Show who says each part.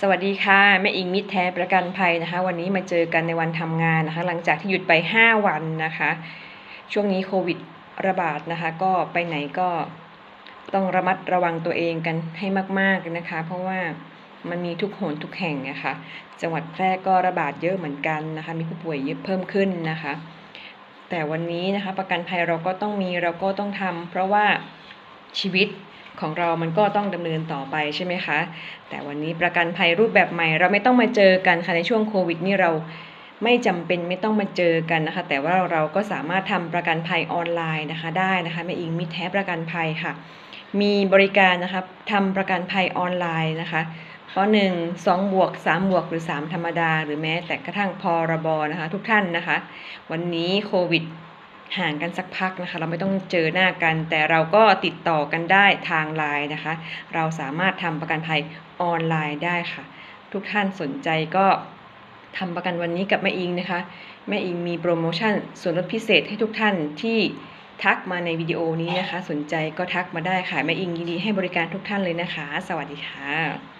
Speaker 1: สวัสดีค่ะแม่อิงมิตรแท้ประกันภัยนะคะ วันนี้มาเจอกันในวันทำงานนะคะ หลังจากที่หยุดไป 5 วันนะคะ ช่วงนี้โควิดระบาดนะคะ ก็ไปไหนก็ต้องระมัดระวังตัวเองกันให้มากๆนะคะ เพราะว่ามันมีทุกโหนทุกแห่งนะคะจังหวัดแพร่ก็ระบาดเยอะเหมือนกันนะคะ มีผู้ป่วยเยอะเพิ่มขึ้นนะคะ แต่วันนี้นะคะ ประกันภัยเราก็ต้องมีเราก็ต้องทำเพราะว่าชีวิต ของเรามันก็ต้องดำเนินต่อไปใช่ไหมคะ แต่วันนี้ประกันภัยรูปแบบใหม่ เราไม่ต้องมาเจอกันค่ะในช่วงโควิดนี่เราไม่จำเป็นไม่ต้องมาเจอกันนะคะ แต่ว่าเราก็สามารถทำประกันภัยออนไลน์นะคะ ได้นะคะแม่อิงมิตรแท้ประกันภัยค่ะ มีบริการนะคะทำประกันภัยออนไลน์นะคะปหนึ่งสองบวกสามบวกหรือสามธรรมดา หรือแม้แต่กระทั่งพรบนะคะ ทุกท่านนะคะ วันนี้โควิด ห่างกันสักพักนะคะ เราไม่ต้องเจอหน้ากัน แต่เราก็ติดต่อกันได้ทางไลน์นะคะ เราสามารถทำประกันภัยออนไลน์ได้ค่ะ ทุกท่านสนใจก็ทำประกันวันนี้กับแม่อิงนะคะ แม่อิงมีโปรโมชั่นส่วนลดพิเศษให้ทุกท่านที่ทักมาในวิดีโอนี้นะคะ สนใจก็ทักมาได้ค่ะ แม่อิงยินดีให้บริการทุกท่านเลยนะคะ สวัสดีค่ะ